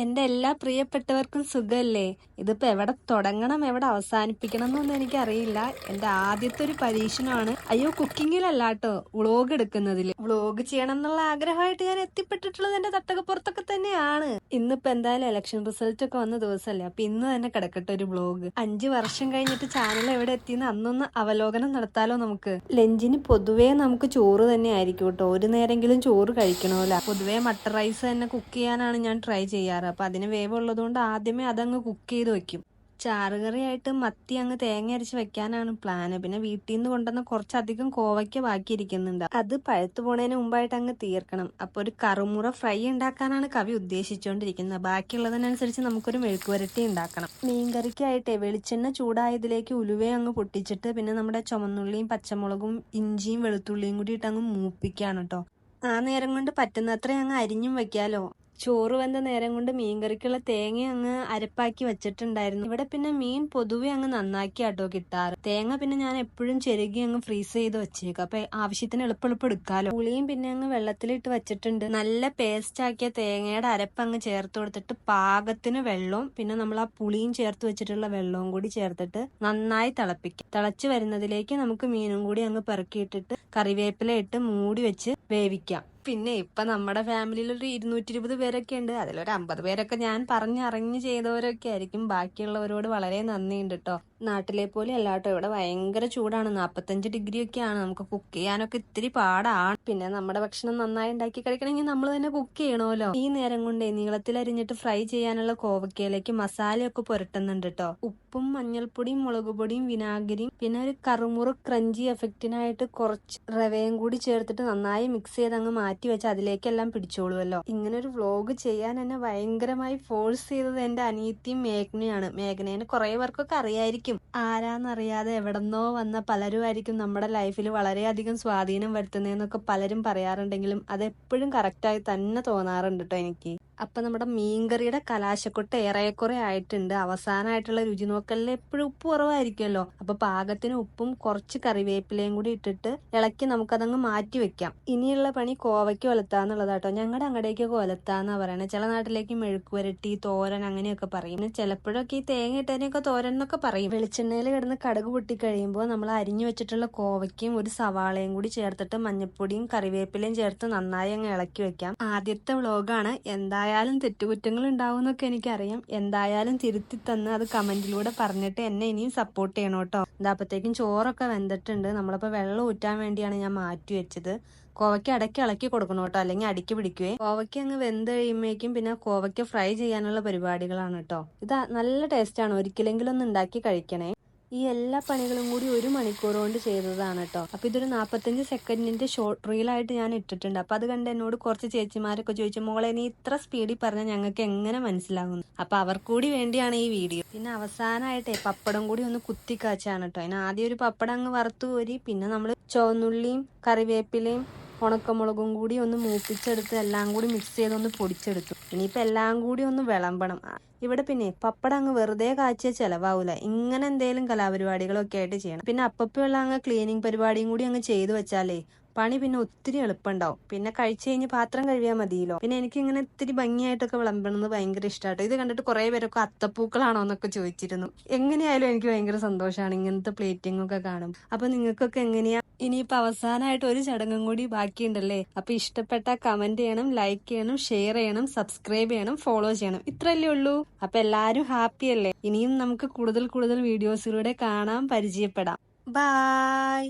എന്റെ എല്ലാ പ്രിയപ്പെട്ടവർക്കും സുഖമല്ലേ ഇതിപ്പോ എവിടെ തുടങ്ങണം എവിടെ അവസാനിപ്പിക്കണം എന്നൊന്നും എനിക്കറിയില്ല. എന്റെ ആദ്യത്തെ ഒരു പരീക്ഷണമാണ്. അയ്യോ കുക്കിങ്ങിലല്ല കേട്ടോ വ്ളോഗ് എടുക്കുന്നതിൽ വ്ളോഗ് ചെയ്യണം എന്നുള്ള ആഗ്രഹമായിട്ട് ഞാൻ എത്തിപ്പെട്ടിട്ടുള്ളത് എന്റെ തട്ടകപ്പുറത്തൊക്കെ തന്നെയാണ്. ഇന്നിപ്പോ എന്തായാലും ഇലക്ഷൻ റിസൾട്ട് ഒക്കെ വന്ന ദിവസമല്ലേ അപ്പൊ ഇന്ന് തന്നെ കിടക്കട്ടെ ഒരു വ്ളോഗ്. അഞ്ചു വർഷം കഴിഞ്ഞിട്ട് ചാനൽ എവിടെ എത്തിയെന്ന് അന്നൊന്ന് അവലോകനം നടത്താലോ നമുക്ക്? ലഞ്ചിന് പൊതുവേ നമുക്ക് ചോറ് തന്നെ ആയിരിക്കും കേട്ടോ. ഒരു നേരെങ്കിലും ചോറ് കഴിക്കണമല്ലോ. പൊതുവേ മട്ടർ റൈസ് തന്നെ കുക്ക് ചെയ്യാനാണ് ഞാൻ ട്രൈ ചെയ്യാറ്. അപ്പൊ അതിന് വേവുള്ളതുകൊണ്ട് ആദ്യമേ അതങ്ങ് കുക്ക് ചെയ്ത് വെക്കും. ചാറുകറിയായിട്ട് മത്തി അങ്ങ് തേങ്ങ അരച്ച് വെക്കാനാണ് പ്ലാന് പിന്നെ വീട്ടിൽ നിന്ന് കൊണ്ടുവന്ന കുറച്ചധികം കോവയ്ക്ക ബാക്കിയിരിക്കുന്നുണ്ട് അത് പഴുത്തു പോണതിന് മുമ്പായിട്ട് അങ്ങ് തീർക്കണം. അപ്പൊ ഒരു കറുമുറ ഫ്രൈ ഉണ്ടാക്കാനാണ് കവി ഉദ്ദേശിച്ചുകൊണ്ടിരിക്കുന്നത് ബാക്കിയുള്ളതിനനുസരിച്ച് നമുക്കൊരു മെഴുക്കുവരട്ടി ഉണ്ടാക്കണം. മീൻകറിക്കായിട്ട് വെളിച്ചെണ്ണ ചൂടായതിലേക്ക് ഉലുവയും അങ്ങ് പൊട്ടിച്ചിട്ട് പിന്നെ നമ്മുടെ ചുമന്നുള്ളിയും പച്ചമുളകും ഇഞ്ചിയും വെളുത്തുള്ളിയും കൂടി ഇട്ട് അങ്ങ് മൂപ്പിക്കാണ് കേട്ടോ ആ നേരം കൊണ്ട് പറ്റുന്നത്ര അങ്ങ് അരിഞ്ഞും വെക്കാലോ. ചോറ് വെന്ത നേരം കൊണ്ട് മീൻകറിക്കുള്ള തേങ്ങ അങ്ങ് അരപ്പാക്കി വെച്ചിട്ടുണ്ടായിരുന്നു. ഇവിടെ പിന്നെ മീൻ പൊതുവെ അങ്ങ് നന്നാക്കി ആട്ടോ കിട്ടാറ്. തേങ്ങ പിന്നെ ഞാൻ എപ്പോഴും ചെരുകി അങ്ങ് ഫ്രീസ് ചെയ്ത് വെച്ചേക്കും. അപ്പൊ ആവശ്യത്തിന് എളുപ്പം എളുപ്പം എടുക്കാലോ. പുളിയും പിന്നെ അങ്ങ് വെള്ളത്തിലിട്ട് വെച്ചിട്ടുണ്ട്. നല്ല പേസ്റ്റ് ആക്കിയ തേങ്ങയുടെ അരപ്പ് അങ്ങ് ചേർത്ത് കൊടുത്തിട്ട് പാകത്തിന് വെള്ളവും പിന്നെ നമ്മൾ ആ പുളിയും ചേർത്ത് വെച്ചിട്ടുള്ള വെള്ളവും കൂടി ചേർത്തിട്ട് നന്നായി തിളപ്പിക്കും. തിളച്ച് വരുന്നതിലേക്ക് നമുക്ക് മീനും കൂടി അങ്ങ് പെറുക്കിയിട്ടിട്ട് കറിവേപ്പില ഇട്ട് മൂടി വെച്ച് വേവിക്കാം. പിന്നെ ഇപ്പൊ നമ്മുടെ ഫാമിലിയിൽ ഒരു ഇരുന്നൂറ്റി ഇരുപത് പേരൊക്കെ ഉണ്ട് അതിലൊരു അമ്പത് പേരൊക്കെ ഞാൻ പറഞ്ഞറിഞ്ഞ് ചെയ്തവരൊക്കെ ആയിരിക്കും. ബാക്കിയുള്ളവരോട് വളരെ നന്ദിയുണ്ട് കേട്ടോ നാട്ടിലെ പോലെ അല്ലാട്ടോ ഇവിടെ ഭയങ്കര ചൂടാണ്. നാപ്പത്തഞ്ച് ഡിഗ്രി ഒക്കെ ആണ് നമുക്ക് കുക്ക് ചെയ്യാനൊക്കെ ഇത്തിരി പാടാണ്. പിന്നെ നമ്മുടെ ഭക്ഷണം നന്നായി ഉണ്ടാക്കി കഴിക്കണമെങ്കിൽ നമ്മൾ തന്നെ കുക്ക് ചെയ്യണമല്ലോ. ഈ നേരം കൊണ്ടേ നീളത്തിൽ അരിഞ്ഞിട്ട് ഫ്രൈ ചെയ്യാനുള്ള കോവക്കയിലേക്ക് മസാലയൊക്കെ പുരട്ടുന്നുണ്ട് കേട്ടോ ഉപ്പും മഞ്ഞൾപ്പൊടിയും മുളക് പൊടിയും വിനാഗിരിയും പിന്നെ ഒരു കറുമുറു ക്രഞ്ചി എഫക്റ്റിനായിട്ട് കുറച്ച് റവയും കൂടി ചേർത്തിട്ട് നന്നായി മിക്സ് ചെയ്ത് അങ്ങ് മാറ്റി വെച്ച് അതിലേക്കെല്ലാം പിടിച്ചോളുമല്ലോ ഇങ്ങനെ ഒരു വ്ലോഗ് ചെയ്യാൻ എന്നെ ഭയങ്കരമായി ഫോഴ്സ് ചെയ്തത് എന്റെ അനിയത്തിയും മേഘനയാണ് മേഘനേനെ കുറെ പേർക്കൊക്കെ അറിയായിരിക്കും. ആരാന്നറിയാതെ എവിടെന്നോ വന്ന പലരുമായിരിക്കും നമ്മുടെ ലൈഫിൽ വളരെയധികം സ്വാധീനം വരുത്തുന്നതെന്നൊക്കെ പലരും പറയാറുണ്ടെങ്കിലും അതെപ്പോഴും കറക്റ്റായി തന്നെ തോന്നാറുണ്ട് കേട്ടോ എനിക്ക്. അപ്പൊ നമ്മുടെ മീൻകറിയുടെ കലാശക്കൊട്ട് ഏറെക്കുറെ ആയിട്ടുണ്ട്. അവസാനമായിട്ടുള്ള രുചി നോക്കലിൽ എപ്പോഴും ഉപ്പ് കുറവായിരിക്കുമല്ലോ. അപ്പൊ പാകത്തിന് ഉപ്പും കുറച്ച് കറിവേപ്പിലയും കൂടി ഇട്ടിട്ട് ഇളക്കി നമുക്കതങ്ങ് മാറ്റി വെക്കാം. ഇനിയുള്ള പണി കോവയ്ക്ക് ഒലത്താന്നുള്ളതാട്ടോ. ഞങ്ങളുടെ അങ്ങടേക്ക് കൊലത്താന്ന പറയണത് ചില നാട്ടിലേക്ക് മെഴുക്കുവരട്ടി തോരൻ അങ്ങനെയൊക്കെ പറയും. പിന്നെ ചിലപ്പോഴൊക്കെ ഈ തേങ്ങ ഇട്ടതിനൊക്കെ തോരൻ എന്നൊക്കെ പറയും. വെളിച്ചെണ്ണയിൽ കിടന്ന് കടുക് പൊട്ടിക്കഴിയുമ്പോൾ നമ്മൾ അരിഞ്ഞു വെച്ചിട്ടുള്ള കോവയ്ക്കും ഒരു സവാളയും കൂടി ചേർത്തിട്ട് മഞ്ഞപ്പൊടിയും കറിവേപ്പിലയും ചേർത്ത് നന്നായി അങ്ങ് ഇളക്കി വെക്കാം. ആദ്യത്തെ വ്ളോഗാണ് എന്തായാലും തെറ്റുകുറ്റങ്ങൾ ഉണ്ടാവും എന്നൊക്കെ എനിക്കറിയാം. എന്തായാലും തിരുത്തി തന്ന് അത് കമന്റിലൂടെ പറഞ്ഞിട്ട് എന്നെ ഇനിയും സപ്പോർട്ട് ചെയ്യണം കേട്ടോ ഇതാപ്പത്തേക്കും ചോറൊക്കെ വെന്തിട്ടുണ്ട്. നമ്മളിപ്പോൾ വെള്ളം ഊറ്റാൻ വേണ്ടിയാണ് ഞാൻ മാറ്റി വെച്ചത്. കോവയ്ക്ക് ഇടയ്ക്ക് ഇളക്കി കൊടുക്കണം കേട്ടോ. അല്ലെങ്കിൽ അടിക്ക് പിടിക്കുവേ. കോവയ്ക്ക് അങ്ങ് വെന്ത് കഴിയുമ്പോഴേക്കും പിന്നെ കോവയ്ക്ക് ഫ്രൈ ചെയ്യാനുള്ള പരിപാടികളാണ് കേട്ടോ. ഇത് നല്ല ടേസ്റ്റാണ് ഒരിക്കലെങ്കിലും ഒന്ന് ഉണ്ടാക്കി കഴിക്കണേ. ഈ എല്ലാ പണികളും കൂടി ഒരു മണിക്കൂർ കൊണ്ട് ചെയ്തതാണ് കേട്ടോ. അപ്പൊ ഇതൊരു നാപ്പത്തഞ്ച് സെക്കൻഡിന്റെ ഷോർട്ട് റീലായിട്ട് ഞാൻ ഇട്ടിട്ടുണ്ട്. അപ്പൊ അത് കണ്ട് എന്നോട് കുറച്ച് ചേച്ചിമാരൊക്കെ ചോദിച്ചു മോളെ നീ ഇത്ര സ്പീഡിൽ പറഞ്ഞാൽ ഞങ്ങൾക്ക് എങ്ങനെ മനസ്സിലാകുന്നു? അപ്പൊ അവർക്ക് കൂടി വേണ്ടിയാണ് ഈ വീഡിയോ പിന്നെ അവസാനമായിട്ടേ പപ്പടം കൂടി ഒന്ന് കുത്തിക്കാച്ചാണ് കേട്ടോ. അതിന് ആദ്യം ഒരു പപ്പടം അങ്ങ് വറുത്തു കോരി പിന്നെ നമ്മൾ ചുവന്നുള്ളിയും കറിവേപ്പിലയും ഉണക്കമുളകും കൂടി ഒന്ന് മൂപ്പിച്ചെടുത്ത് എല്ലാം കൂടി മിക്സ് ചെയ്ത് ഒന്ന് പൊടിച്ചെടുത്തു. ഇനിയിപ്പോൾ എല്ലാം കൂടി ഒന്ന് വിളമ്പണം. ഇവിടെ പിന്നെ പപ്പടം അങ്ങ് വെറുതെ കാച്ചിയ ചെലവാവൂല. ഇങ്ങനെ എന്തെങ്കിലും കലാപരിപാടികളൊക്കെ ആയിട്ട് ചെയ്യണം. പിന്നെ അപ്പപ്പുള്ള അങ്ങ് ക്ലീനിങ് പരിപാടിയും കൂടി അങ്ങ് ചെയ്തു വെച്ചാലേ പണി പിന്നെ ഒത്തിരി എളുപ്പമുണ്ടാവും പിന്നെ കഴിച്ചു കഴിഞ്ഞ് പാത്രം കഴുകിയാൽ മതിയല്ലോ. പിന്നെ എനിക്ക് ഇങ്ങനെ ഇത്തിരി ഭംഗിയായിട്ടൊക്കെ വിളമ്പണമെന്ന് ഭയങ്കര ഇഷ്ടമാട്ടോ ഇത് കണ്ടിട്ട് കുറെ പേരൊക്കെ അത്തപ്പൂക്കളാണോ എന്നൊക്കെ ചോദിച്ചിരുന്നു. എങ്ങനെയായാലും എനിക്ക് ഭയങ്കര സന്തോഷമാണ് ഇങ്ങനത്തെ പ്ലേറ്റിംഗ് ഒക്കെ കാണും അപ്പൊ നിങ്ങൾക്കൊക്കെ എങ്ങനെയാ ഇനിയിപ്പോ അവസാനമായിട്ട് ഒരു ചടങ്ങും കൂടി ബാക്കിയുണ്ടല്ലേ? അപ്പൊ ഇഷ്ടപ്പെട്ട കമന്റ് ചെയ്യണം ലൈക്ക് ചെയ്യണം ഷെയർ ചെയ്യണം സബ്സ്ക്രൈബ് ചെയ്യണം ഫോളോ ചെയ്യണം. ഇത്രയല്ലേ ഉള്ളൂ. അപ്പൊ എല്ലാരും ഹാപ്പി അല്ലേ? ഇനിയും നമുക്ക് കൂടുതൽ കൂടുതൽ വീഡിയോസിലൂടെ കാണാം പരിചയപ്പെടാം. ബായ്